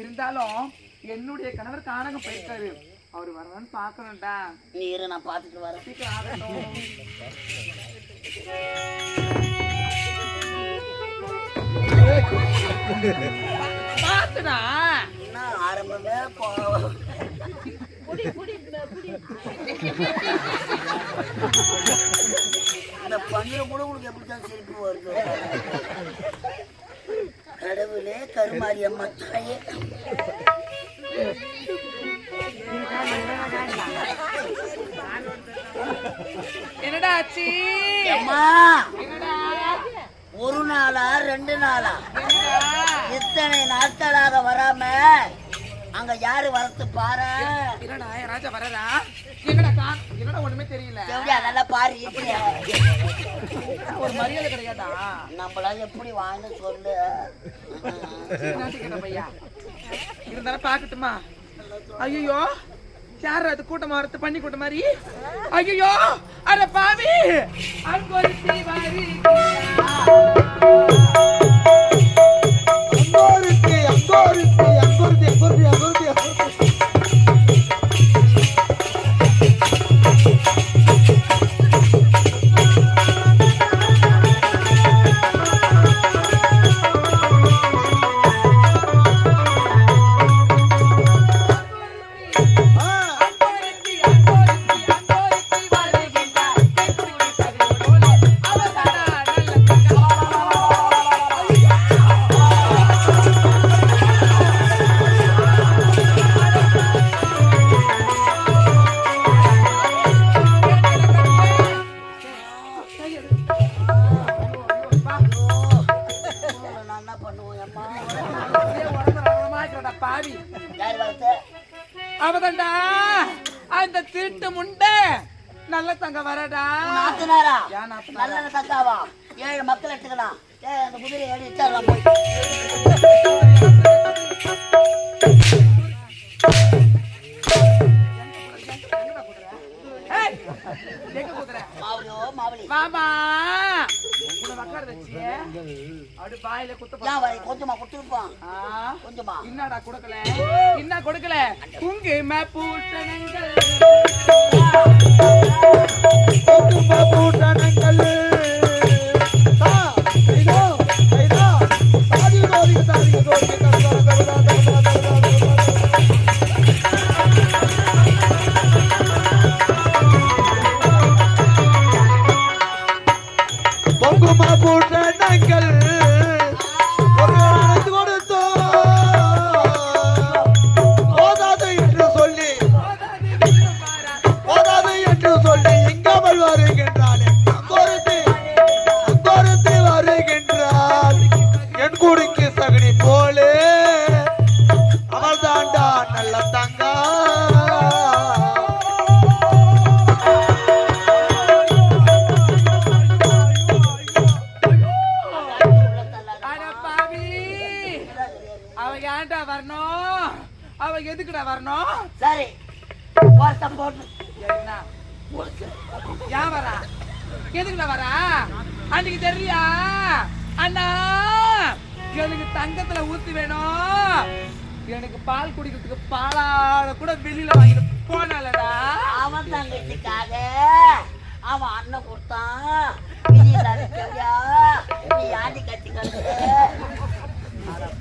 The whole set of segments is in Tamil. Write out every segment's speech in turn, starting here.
இருந்தாலும் என்னுடைய கணவர் காணகம் போயிருக்காரு. அவர் வரலான்னு பாக்கணும்டா நீ இரு நான் பார்த்துட்டு வரேன். சீக்கிரம் ஆகட்டும். பாத்துடா என்ன ஆரம்பமே போ இந்த பன்னீரை கூட உங்களுக்கு எப்படித்தான் சிரிப்பு வருது? கடவுளே கருமாரி அம்மா தாயே. என்னடா ஆச்சு? அம்மா ஒரு நாளா ரெண்டு நாளா? இத்தனை நாட்களாக வராம அங்க யாரு வரத்து பாரு? என்னடா என் ராஜா வரதா என்னடா கா என்னடா ஒண்ணுமே தெரியல. எப்படி அதெல்லாம் பாரு ஒரு மரியாதை கிடையாதா? நம்மள எப்படி வாங்க சொல்லு? கேட்ட பையா. இருந்தாலும் பாக்கட்டுமா ஐயோ யார் அது கூட்டம் வரத்து பண்ணி கூட்டம் மாதிரி? ஐயோ அட பாவி! அங்கொருத்தி வாரி அங்கோருக்கு அங்கோருக்கு அங்கோருக்கு அங்கோருக்கு அங்கோருக்கு பாவி அவதண்டா அந்த திருட்டு முண்டை. நல்ல தங்க வரடா. நாத்துனாரா? நல்ல தக்காவா ஏழு மக்கள் எடுத்துக்கலாம். ஏய் அந்த குதிரை ஏறி இட்டாரலாம் போய். மாவளி வாமா. கொஞ்சமா கொடுத்துருப்பான் ஆ, கொஞ்சமா. என்னடா கொடுக்கல? என்ன கொடுக்கல? குங்கும குங்கும பூட்டணங்கள்.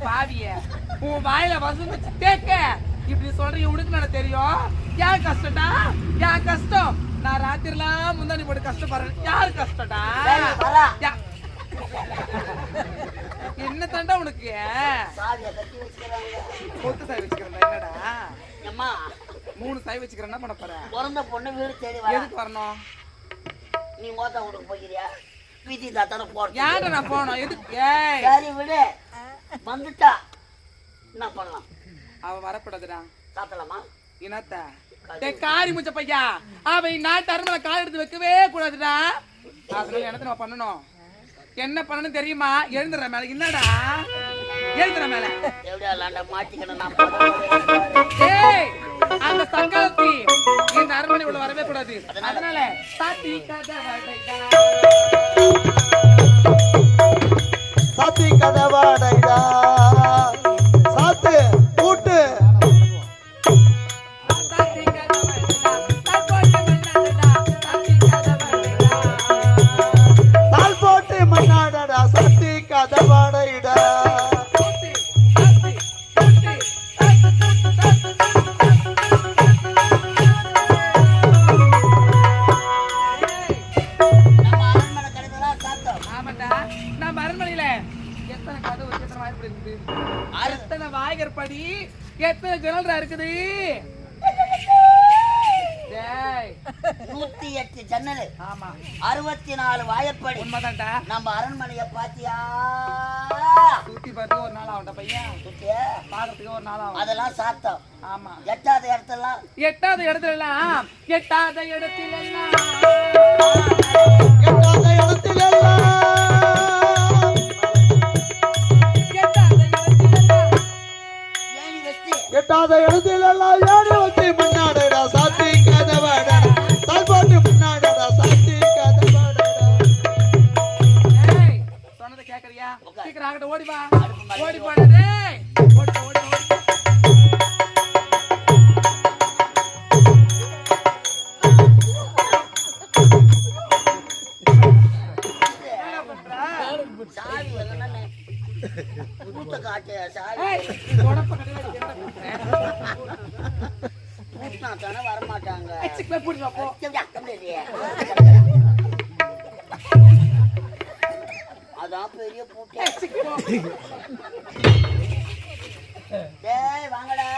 பாவிய உன் வாயில வச்சு கேட்க இப்படி சொல்றீங்க உனக்கு நான் தெரியும்? யார் கஷ்டம்டா? யார் கஷ்டம்? நான் ராத்திரிலாம் முந்தானி போட்டு கஷ்டப்படுறேன். யார் கஷ்டம்டா? என்ன தாண்டா உனக்கு? கொத்து சாய் வச்சுக்கிறேன்டா என்னடா? அம்மா மூணு சாய் வச்சுக்கிறேன் என்ன பண்ண போற? பிறந்த பொண்ணு வீடு தேடி எதுக்கு வரணும்? நீ மோத்த வீட்டுக்கு பீதி தாத்தான போறேன் யாரு நான் போனோம் எதுக்கு? சரி விடு. வந்துட்டா. என்ன பண்ணலாம்? அவ வரக்கூடாதுடா. தாத்தலாமா இனத்தா. காரி முச்ச பையா. அவ நான் தருமல கால் எடுத்து வைக்கவே கூடாதுடா. அதனால எனக்கு பண்ணணும்? என்ன பண்ணணும் தெரியுமா? எழுந்துடுற மேல. என்னடா? எழுதுற மேல. அந்த சக்கரத்தி இந்த அரண்மனை உள்ள வரவே கூடாது. அதனால சாத்தி சாத்தி கதவாடைடா. ஆமா. எட்டாவது இடத்துல. எட்டாவது இடத்துல எட்டாவது இடத்துல எட்டாவது இடத்துல எட்டாத இடத்துல எல்லாம் ஏறி வந்து முன்னாடடா சாத்தி கதவாடா சாப்பாட்டு முன்னாடடா சாத்தி கதவாடா சொன்னதை சாவி வரலன்னா பூத்த காட்டு சாவி. பூட்டினா தானே வரமாட்டாங்க. அதான் பெரிய பூட்டி. டேய் வாங்கடா.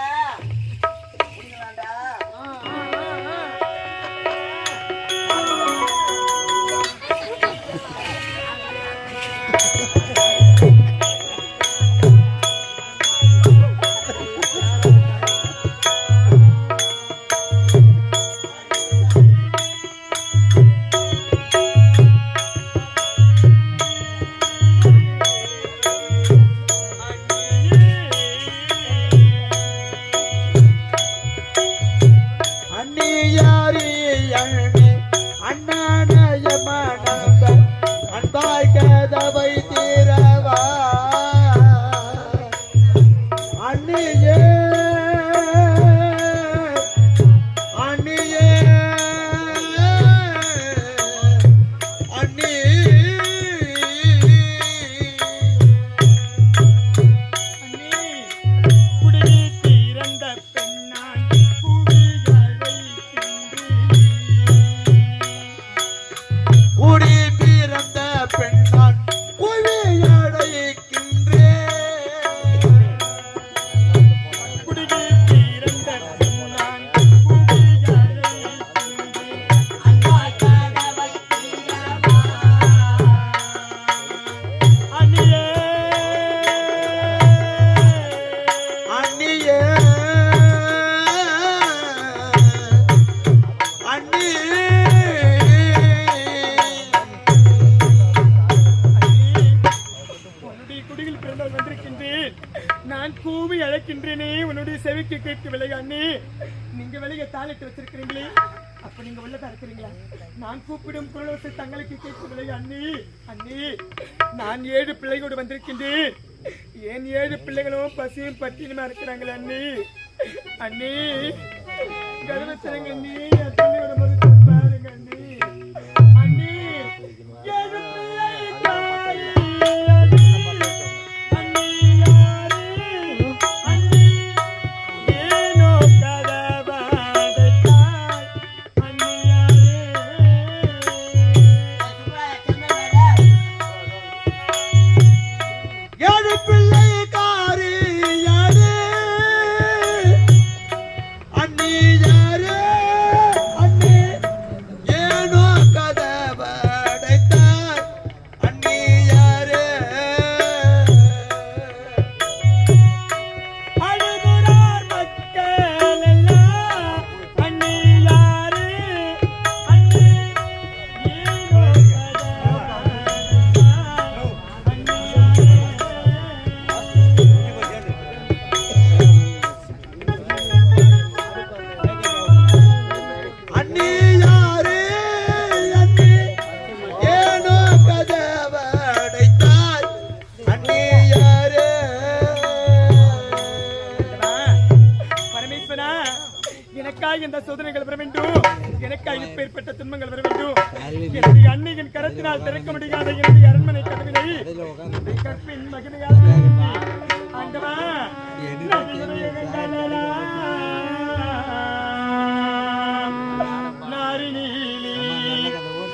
கேட்க கேட்க விலை நீங்க விளைய தாளிட்டு வச்சிருக்கிறீங்களே. அப்ப நீங்க உள்ளதா இருக்கிறீங்களா நான் கூப்பிடும் குரலோசை தங்களுக்கு கேட்க விலை அண்ணி. நான் ஏழு பிள்ளைகளோடு வந்திருக்கின்றேன். ஏன் ஏழு பிள்ளைகளும் பசியும் பட்டினுமா இருக்கிறாங்களே அண்ணி. அண்ணி கருவத்திரங்க அண்ணி.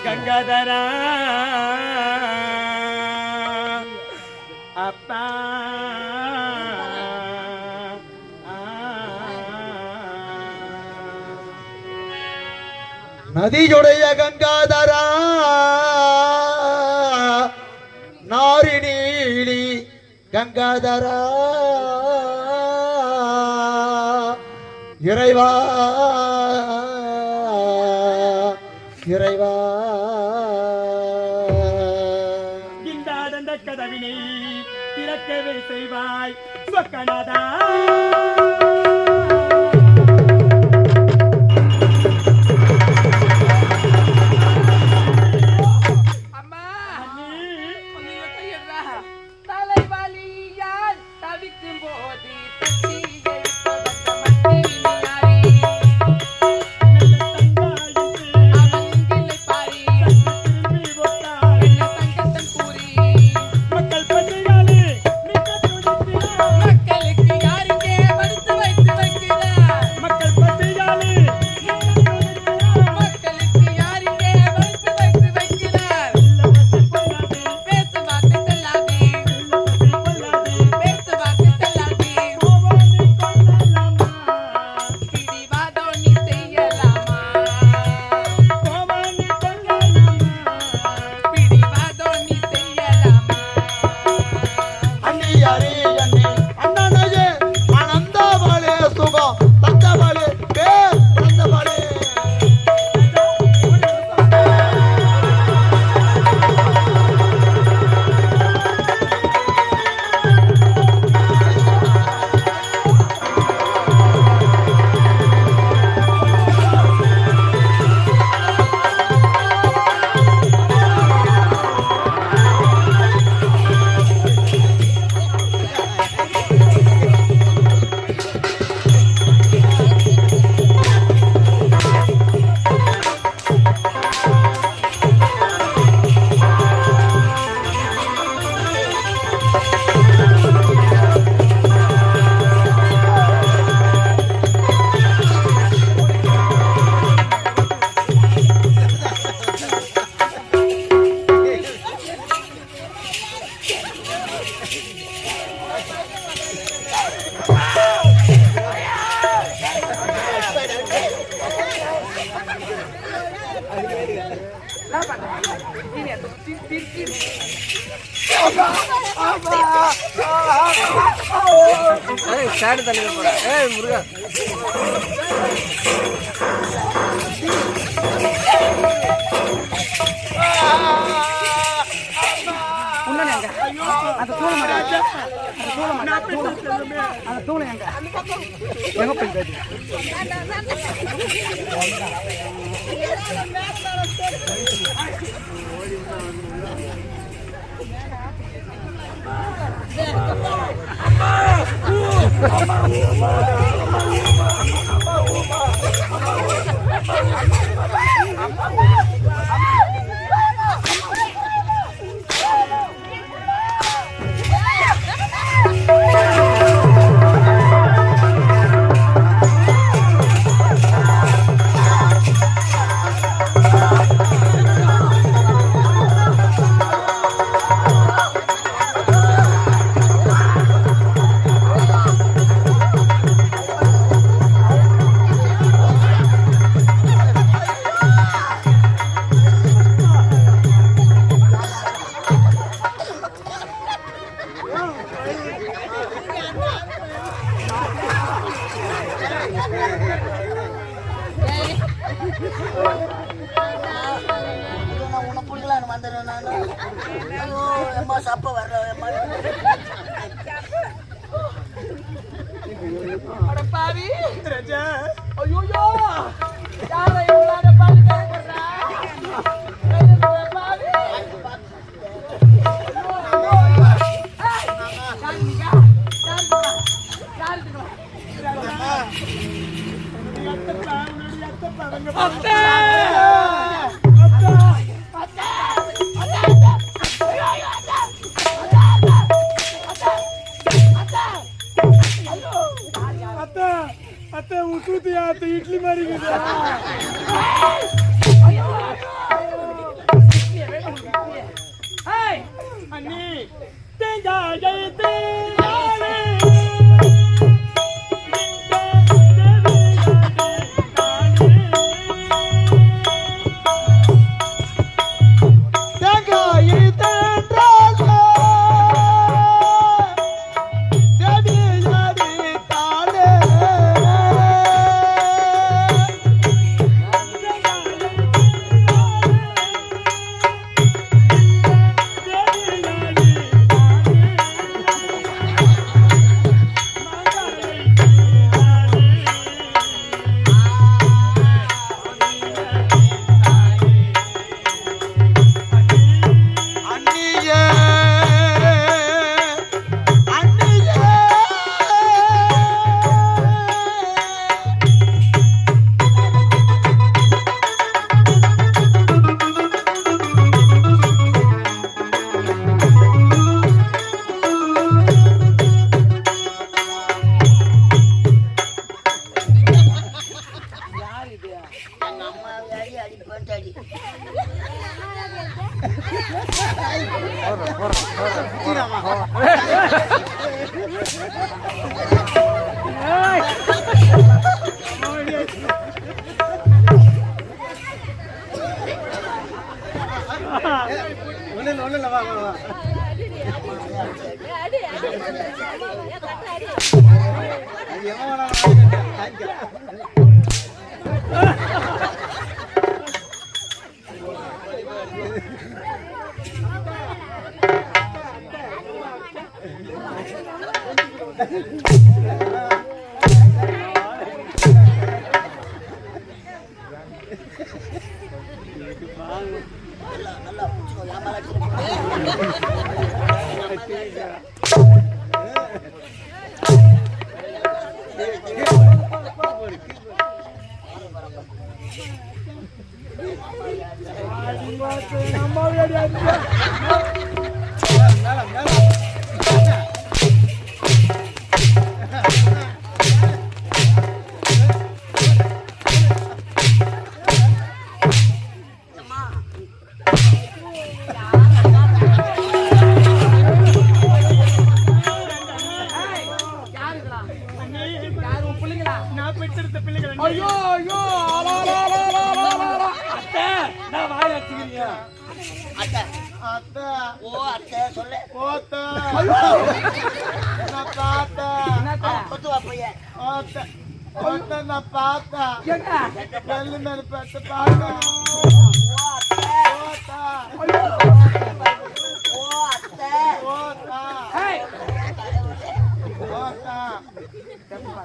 கங்காதரா அப்பா நதியுடைய கங்காதரா கங்காதரா இறைவா. இறைவா. இந்த கதவினை திறக்கவே செய்வாய். சொக்கநாதா. ஐயோ, நான் உன்னை பிடிக்கலான்னு வந்துடுறேன் நானு. ஐயோ, எம்மா சப்ப வர்ற எம்மா. பாவி யாரை அத்தை உசுத்தியா அத்தை இட்லி மாதிரி அண்ணி தேங்காய்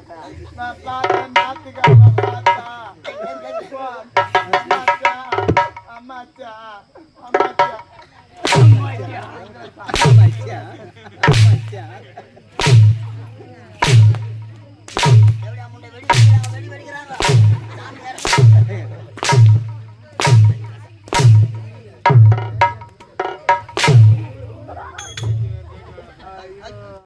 நான்